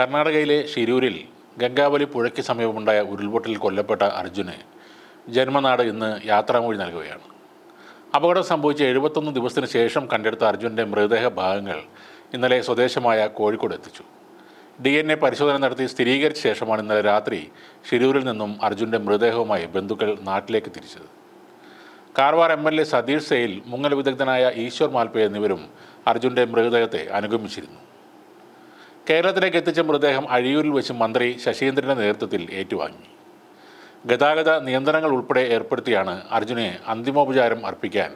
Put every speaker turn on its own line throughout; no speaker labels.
കർണാടകയിലെ ഷിരൂരിൽ ഗംഗാവലി പുഴയ്ക്ക് സമീപമുണ്ടായ ഉരുൾപൊട്ടലിൽ കൊല്ലപ്പെട്ട അർജുന് ജന്മനാട് ഇന്ന് യാത്രാമൊഴി നൽകുകയാണ്. അപകടം സംഭവിച്ച എഴുപത്തൊന്ന് ദിവസത്തിന് ശേഷം കണ്ടെടുത്ത അർജുന്റെ മൃതദേഹ ഭാഗങ്ങൾ ഇന്നലെ സ്വദേശമായ കോഴിക്കോട് എത്തിച്ചു. ഡി എൻ എ പരിശോധന നടത്തി സ്ഥിരീകരിച്ച ശേഷമാണ് ഇന്നലെ രാത്രി ഷിരൂരിൽ നിന്നും അർജുന്റെ മൃതദേഹവുമായി ബന്ധുക്കൾ നാട്ടിലേക്ക് തിരിച്ചത്. Karwar M L A Satish Sail മുങ്ങൽ വിദഗ്ധനായ ഈശ്വർ മാൽപേ എന്നിവരും അർജുന്റെ മൃതദേഹത്തെ അനുഗമിച്ചിരുന്നു. കേരളത്തിലേക്ക് എത്തിച്ച മൃതദേഹം അഴിയൂരിൽ വെച്ച് മന്ത്രി ശശീന്ദ്രന്റെ നേതൃത്വത്തിൽ ഏറ്റുവാങ്ങി. ഗതാഗത നിയന്ത്രണങ്ങൾ ഉൾപ്പെടെ ഏർപ്പെടുത്തിയാണ് അർജുനെ അന്തിമോപചാരം അർപ്പിക്കാൻ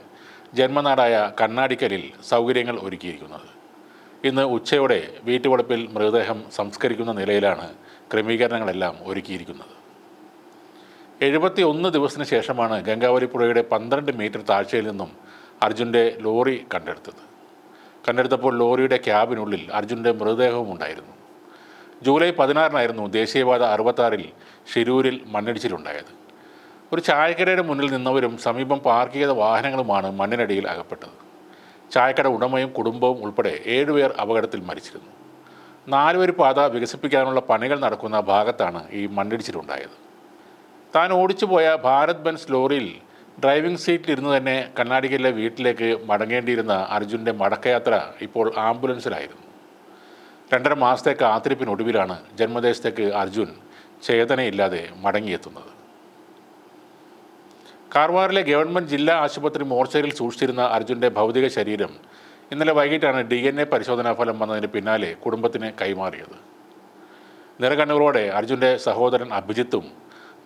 ജന്മനാടായ കണ്ണാടിക്കലിൽ സൗകര്യങ്ങൾ ഒരുക്കിയിരിക്കുന്നത്. ഇന്ന് ഉച്ചയോടെ വീട്ടുവളപ്പിൽ മൃതദേഹം സംസ്കരിക്കുന്ന നിലയിലാണ് ക്രമീകരണങ്ങളെല്ലാം ഒരുക്കിയിരിക്കുന്നത്. എഴുപത്തി ഒന്ന് ദിവസത്തിന് ശേഷമാണ് ഗംഗാവലി പുഴയുടെ പന്ത്രണ്ട് മീറ്റർ താഴ്ചയിൽ നിന്നും അർജുന്റെ ലോറി കണ്ടെടുത്തത്. കണ്ടെടുത്തപ്പോൾ ലോറിയുടെ ക്യാബിനുള്ളിൽ അർജുന്റെ മൃതദേഹവും ഉണ്ടായിരുന്നു. ജൂലൈ പതിനാറിനായിരുന്നു ദേശീയപാത അറുപത്താറിൽ ഷിരൂരിൽ മണ്ണിടിച്ചിലുണ്ടായത്. ഒരു ചായക്കടയുടെ മുന്നിൽ നിന്നവരും സമീപം പാർക്ക് ചെയ്ത വാഹനങ്ങളുമാണ് മണ്ണിനടിയിൽ അകപ്പെട്ടത്. ചായക്കട ഉടമയും കുടുംബവും ഉൾപ്പെടെ ഏഴുപേർ അപകടത്തിൽ മരിച്ചിരുന്നു. നാലുവരി പാത വികസിപ്പിക്കാനുള്ള പണികൾ നടക്കുന്ന ഭാഗത്താണ് ഈ മണ്ണിടിച്ചിലുണ്ടായത്. താൻ ഓടിച്ചുപോയ ഭാരത് ബെൻസ് ലോറിയിൽ ഡ്രൈവിംഗ് സീറ്റിൽ ഇരുന്ന് തന്നെ കണ്ണാടിക്കലിലെ വീട്ടിലേക്ക് മടങ്ങേണ്ടിയിരുന്ന അർജുന്റെ മടക്കയാത്ര ഇപ്പോൾ ആംബുലൻസിലായിരുന്നു. രണ്ടര മാസത്തെ കാത്തിരിപ്പിനൊടുവിലാണ് ജന്മദേശത്തേക്ക് അർജുൻ ചേതനയില്ലാതെ മടങ്ങിയെത്തുന്നത്. കാർവാറിലെ ഗവൺമെന്റ് ജില്ലാ ആശുപത്രി മോർച്ചറിയിൽ സൂക്ഷിച്ചിരുന്ന അർജുന്റെ ഭൗതിക ശരീരം ഇന്നലെ വൈകിട്ടാണ് ഡി എൻ എ പരിശോധനാ ഫലം വന്നതിന് പിന്നാലെ കുടുംബത്തിന് കൈമാറിയത്. നിറകണ്ണുകളോടെ അർജുന്റെ സഹോദരൻ അഭിജിത്തും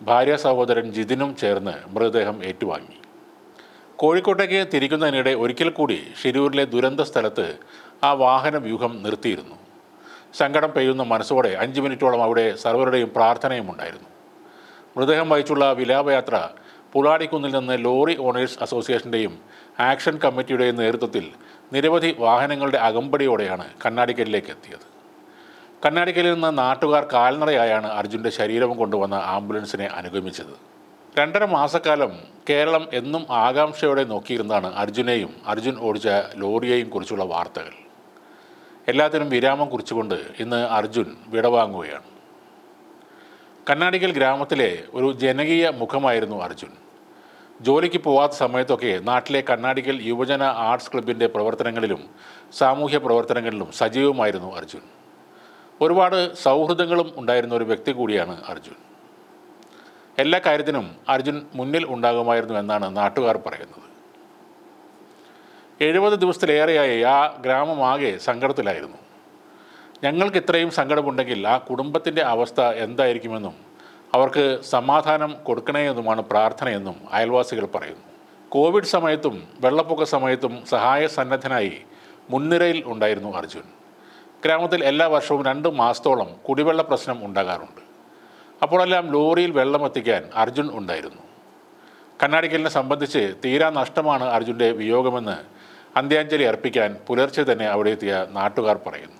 ഭാര്യ സഹോദരൻ ജിതിനും ചേർന്ന് മൃതദേഹം ഏറ്റുവാങ്ങി. കോഴിക്കോട്ടേക്ക് തിരിക്കുന്നതിനിടെ ഒരിക്കൽ കൂടി ഷിരൂരിലെ ദുരന്ത സ്ഥലത്ത് ആ വാഹന വ്യൂഹം നിർത്തിയിരുന്നു. സങ്കടം പെയ്യുന്ന മനസ്സോടെ അഞ്ച് മിനിറ്റോളം അവിടെ സർവരുടെയും പ്രാർത്ഥനയും ഉണ്ടായിരുന്നു. മൃതദേഹം വഹിച്ചുള്ള വിലാപയാത്ര പുലാടിക്കുന്നിൽ നിന്ന് ലോറി ഓണേഴ്സ് അസോസിയേഷന്റെയും ആക്ഷൻ കമ്മിറ്റിയുടെയും നേതൃത്വത്തിൽ നിരവധി വാഹനങ്ങളുടെ അകമ്പടിയോടെയാണ് കണ്ണാടിക്കലിലേക്ക് എത്തിയത്. കണ്ണാടിക്കലിൽ നിന്ന് നാട്ടുകാർ കാൽനടയായാണ് അർജുന്റെ ശരീരം കൊണ്ടുവന്ന ആംബുലൻസിനെ അനുഗമിച്ചത്. രണ്ടര മാസക്കാലം കേരളം എന്നും ആകാംക്ഷയോടെ നോക്കിയിരുന്നതാണ് അർജുനെയും അർജുൻ ഓടിച്ച ലോറിയെയും കുറിച്ചുള്ള വാർത്തകൾ. എല്ലാത്തിനും വിരാമം കുറിച്ചുകൊണ്ട് ഇന്ന് അർജുൻ വിടവാങ്ങുകയാണ്. കണ്ണാടിക്കൽ ഗ്രാമത്തിലെ ഒരു ജനകീയ മുഖമായിരുന്നു അർജുൻ. ജോലിക്ക് പോവാത്ത സമയത്തൊക്കെ നാട്ടിലെ കണ്ണാടിക്കൽ യുവജന ആർട്സ് ക്ലബിന്റെ പ്രവർത്തനങ്ങളിലും സാമൂഹ്യ പ്രവർത്തനങ്ങളിലും സജീവമായിരുന്നു അർജുൻ. ഒരുപാട് സൗഹൃദങ്ങളും ഉണ്ടായിരുന്ന ഒരു വ്യക്തി കൂടിയാണ് അർജുൻ. എല്ലാ കാര്യത്തിനും അർജുൻ മുന്നിൽ ഉണ്ടാകുമായിരുന്നു എന്നാണ് നാട്ടുകാർ പറയുന്നത്. എഴുപത് ദിവസത്തിലേറെയായി ആ ഗ്രാമമാകെ സങ്കടത്തിലായിരുന്നു. ഞങ്ങൾക്ക് ഇത്രയും സങ്കടമുണ്ടെങ്കിൽ ആ കുടുംബത്തിന്റെ അവസ്ഥ എന്തായിരിക്കുമെന്നും അവർക്ക് സമാധാനം കൊടുക്കണേയെന്നുമാണ് പ്രാർത്ഥനയെന്നും അയൽവാസികൾ പറയുന്നു. കോവിഡ് സമയത്തും വെള്ളപ്പൊക്ക സമയത്തും സഹായ സന്നദ്ധനായി മുൻനിരയിൽ ഉണ്ടായിരുന്നു അർജുൻ. ഗ്രാമത്തിൽ എല്ലാ വർഷവും രണ്ട് മാസത്തോളം കുടിവെള്ള പ്രശ്നം ഉണ്ടാകാറുണ്ട്. അപ്പോഴെല്ലാം ലോറിയിൽ വെള്ളം എത്തിക്കാൻ അർജുൻ ഉണ്ടായിരുന്നു. കണ്ണാടിക്കലിനെ സംബന്ധിച്ച് തീരാ നഷ്ടമാണ് അർജുന്റെ വിയോഗമെന്ന് അന്ത്യാഞ്ജലി അർപ്പിക്കാൻ പുലർച്ചെ തന്നെ അവിടെ എത്തിയ നാട്ടുകാർ പറയുന്നു.